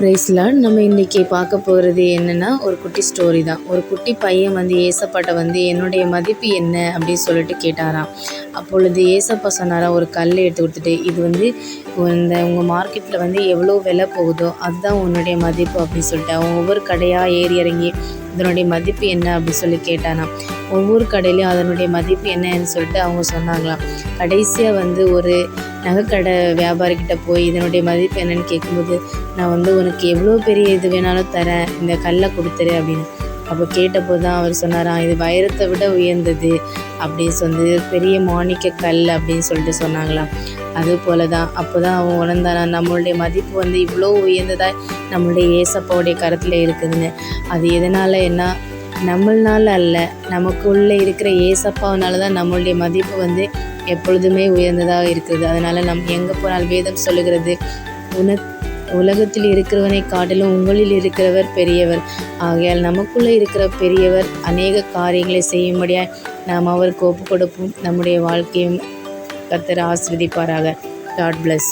பிரைஸ்லாட் நம்ம இன்றைக்கி பார்க்க போகிறது என்னென்னா ஒரு குட்டி ஸ்டோரி தான். ஒரு குட்டி பையன் வந்து ஏசப்பாட்ட வந்து என்னுடைய மதிப்பு என்ன? அப்படின்னு சொல்லிட்டு கேட்டாராம். அப்பொழுது ஏசப்பா சொன்னாராம் ஒரு கல் எடுத்து கொடுத்துட்டு இது வந்து இந்த உங்கள் மார்க்கெட்டில் வந்து எவ்வளோ விலை போகுதோ அதுதான் உன்னுடைய மதிப்பு அப்படின்னு சொல்லிட்டு அவன் ஒவ்வொரு கடையாக ஏறி இறங்கி இதனுடைய மதிப்பு என்ன? அப்படின்னு சொல்லி கேட்டானாம். ஒவ்வொரு கடையிலையும் அதனுடைய மதிப்பு என்னன்னு சொல்லிட்டு அவங்க சொன்னாங்களாம். கடைசியாக வந்து ஒரு நகைக்கடை வியாபாரிக்கிட்ட போய் இதனுடைய மதிப்பு என்னன்னு கேட்கும்போது நான் வந்து உனக்கு எவ்வளோ பெரிய இது வேணாலும் தரேன் இந்த கல்லை கொடுத்துரு அப்படின்னு. அப்போ கேட்டபோது தான் அவர் சொன்னாராம் இது வைரத்தை விட உயர்ந்தது அப்படின்னு சொல்லி பெரிய மாணிக்க கல் அப்படின்னு சொல்லிட்டு சொன்னாங்களாம். அது போல தான் அப்போ தான் அவன் உணர்ந்தானா நம்மளுடைய மதிப்பு வந்து இவ்வளோ உயர்ந்ததாக நம்மளுடைய ஏசப்பாவுடைய கருத்தில் இருக்குதுன்னு. அது எதனால் என்ன நம்மளால அல்ல நமக்குள்ளே இருக்கிற ஏசப்பாவனால தான் நம்மளுடைய மதிப்பு வந்து எப்பொழுதுமே உயர்ந்ததாக இருக்குது. அதனால் நம் எங்கே போனாலும் வேதம் சொல்லுகிறது உன உலகத்தில் இருக்கிறவனை காட்டிலும் உங்களில் இருக்கிறவர் பெரியவர். ஆகையால் நமக்குள்ளே இருக்கிற பெரியவர் அநேக காரியங்களை செய்யும்படியாய் நாம் அவருக்கு ஒப்பு கொடுப்போம் நம்முடைய வாழ்க்கையும் கத்தர் ஆஸ்வதிப்பாராக காட் பிளஸ்